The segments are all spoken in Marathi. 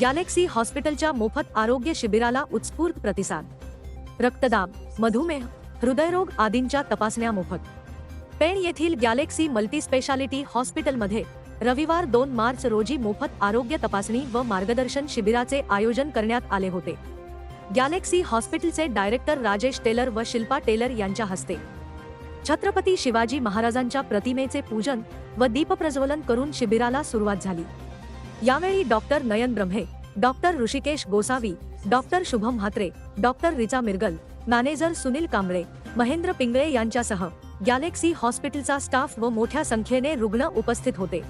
गॅलेक्सी हॉस्पिटलच्या मोफत आरोग्य शिबिराला उत्स्फूर्त प्रतिसाद. रक्तदाब मधुमेह हृदयरोग आदींच्या तपासण्या मोफत पेण येथील गॅलेक्सी मल्टीस्पेशालिटी हॉस्पिटलमध्ये रविवार दोन मार्च रोजी मोफत आरोग्य तपासणी व मार्गदर्शन शिबिराचे आयोजन करण्यात आले होते. गॅलेक्सी हॉस्पिटलचे डायरेक्टर राजेश टेलर व शिल्पा टेलर यांच्या हस्ते. छत्रपती शिवाजी महाराजांच्या प्रतिमेचे पूजन व दीपप्रज्वलन करून शिबिराला सुरुवात झाली. यावेळी doctor Nayan Brahme doctor Hrishikesh Gosavi doctor Shubham Mhatre doctor Richa Miragal manager Sunil Kamble Mahendra Pingale यांच्यासह गॅलेक्सी हॉस्पिटलचा स्टाफ व मोठ्या संख्येने रुग्ण उपस्थित होते.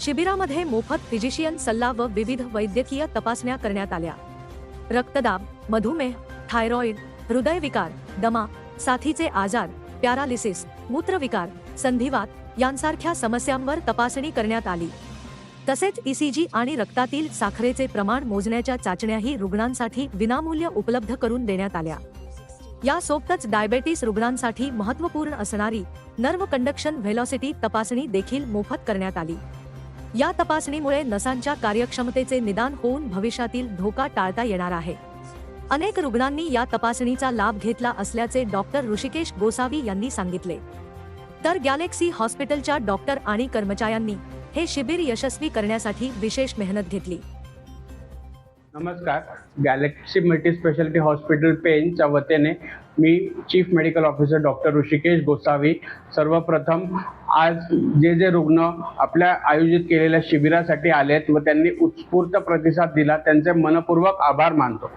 शिबिरामध्ये मोफत फिजिशियन सल्ला व विविध वैद्यकीय तपासण्या करण्यात आल्या. रक्तदाब मधुमेह थायरॉइड हृदयविकार दमा साथीचे आजार पॅरालिसिस मूत्रविकार संधिवात यांसारख्या समस्यांवर तपासणी करण्यात आली. तसेच ईसीजी आणि रक्तातील साखरेचे प्रमाण मोजण्याच्या चाचण्याही रुग्णांसाठी विनामूल्य उपलब्ध करून देण्यात आल्या. यासोबतच डायबेटीस रुग्णांसाठी महत्त्वपूर्ण असणारी नर्व कंडक्शन व्हेलॉसिटी तपासणी देखील मोफत करण्यात आली. या तपासणीमुळे नसांच्या कार्यक्षमतेचे निदान होऊन भविष्यातील धोका टाळता येणार आहे. अनेक रुग्णांनी या तपासणीचा लाभ घेतला असल्याचे डॉक्टर ऋषिकेश गोसावी यांनी सांगितले. तर गॅलेक्सी हॉस्पिटलच्या डॉक्टर आणि कर्मचाऱ्यांनी हे शिबिर यशस्वी करण्यासाठी विशेष मेहनत घेतली. नमस्कार. गॅलेक्सी मल्टी स्पेशालिटी हॉस्पिटल पेनच्या वतीने मी chief medical officer doctor Hrishikesh Gosavi सर्वप्रथम आज जे जे रुग्ण आपल्या आयोजित केलेल्या शिबिरासाठी आलेत व त्यांनी उत्स्फूर्त प्रतिसाद दिला. त्यांचे मनपूर्वक आभार मानतो.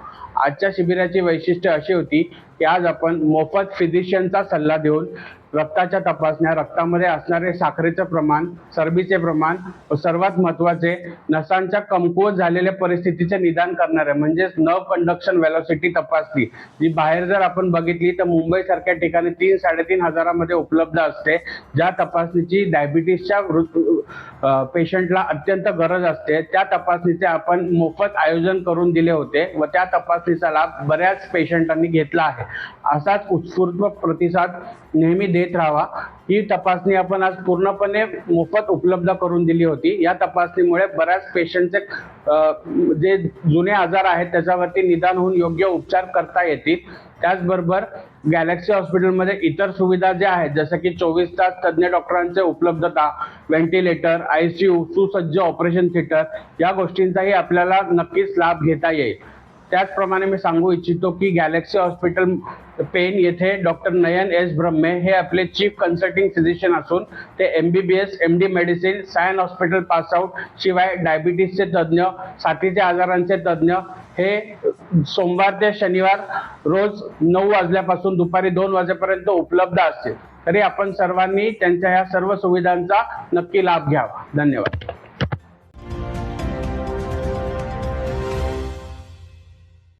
आजच्या शिबिराची वैशिष्ट्य अशी होती की आज आपण मोफत फिजिशियनचा सल्ला देऊन रक्ताच्या तपासण्या रक्तामध्ये असणारे साखरेचं प्रमाण चरबीचे प्रमाण व सर्वात महत्त्वाचे नसांच्या कमकुवत झालेल्या परिस्थितीचे निदान करणारे म्हणजेच न कंडक्शन वेलॉसिटी तपासणी. जी बाहेर जर आपण बघितली तर मुंबई सारख्या ठिकाणी तीन साडेतीन हजारामध्ये उपलब्ध असते. ज्या तपासणीची डायबिटीसच्या पेशंटला अत्यंत गरज असते त्या तपासणीचे आपण मोफत आयोजन करून दिले होते व त्या तपासणीचा लाभ बऱ्याच पेशंटांनी घेतला आहे. असाच उत्स्फूर्त प्रतिसाद नेहमी देत राहावा. ही तपासणी आपण आज पूर्णपणे मोफत उपलब्ध करून दिली होती. या तपासणीमुळे बऱ्याच पेशंटचे जे जुने आजार आहेत त्याच्यावरती निदान होऊन योग्य उपचार करता येतील. त्याचबरोबर गॅलेक्सी हॉस्पिटलमध्ये इतर सुविधा ज्या आहेत जसं की चोवीस तास तज्ज्ञ डॉक्टरांचे उपलब्धता व्हेंटिलेटर आय सी यू सुसज्ज ऑपरेशन थिएटर या गोष्टींचाही आपल्याला नक्कीच लाभ घेता येईल. त्याचप्रमाणे मी सांगू इच्छितो की गॅलेक्सी हॉस्पिटल पेन येथे डॉक्टर नयन एस ब्रह्मे हे आपले चीफ कन्सल्टिंग फिजिशियन असून ते M B B S M D medicine Sion hospital pass out शिवाय डायबिटीसचे तज्ज्ञ साथीच्या आजारांचे तज्ज्ञ हे सोमवार ते शनिवार रोज नऊ वाजल्यापासून दुपारी दोन वाजेपर्यंत उपलब्ध असते तरी आपण सर्वांनी त्यांच्या ह्या सर्व सुविधांचा नक्की लाभ घ्यावा. धन्यवाद.